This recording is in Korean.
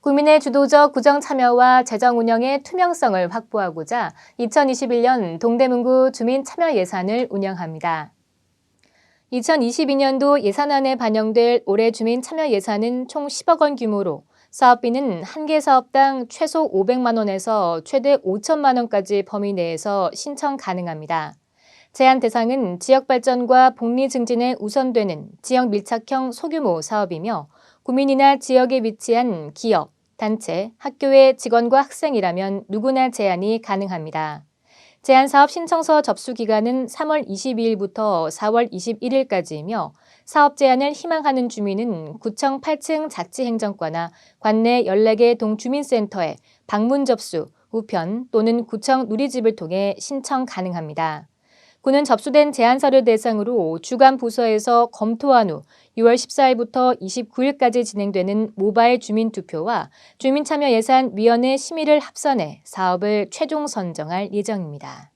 국민의 주도적 구정 참여와 재정 운영의 투명성을 확보하고자 2021년 동대문구 주민 참여 예산을 운영합니다. 2022년도 예산안에 반영될 올해 주민 참여 예산은 총 10억 원 규모로 사업비는 한 개 사업당 최소 500만 원에서 최대 5천만 원까지 범위 내에서 신청 가능합니다. 제한 대상은 지역 발전과 복리 증진에 우선되는 지역 밀착형 소규모 사업이며 구민이나 지역에 위치한 기업, 단체, 학교의 직원과 학생이라면 누구나 제한이 가능합니다. 제한사업 신청서 접수 기간은 3월 22일부터 4월 21일까지이며 사업 제한을 희망하는 주민은 구청 8층 자치행정과나 관내 14개 동주민센터에 방문 접수, 우편 또는 구청 누리집을 통해 신청 가능합니다. 구는 접수된 제안서를 대상으로 주간 부서에서 검토한 후 6월 14일부터 29일까지 진행되는 모바일 주민 투표와 주민참여예산위원회 심의를 합산해 사업을 최종 선정할 예정입니다.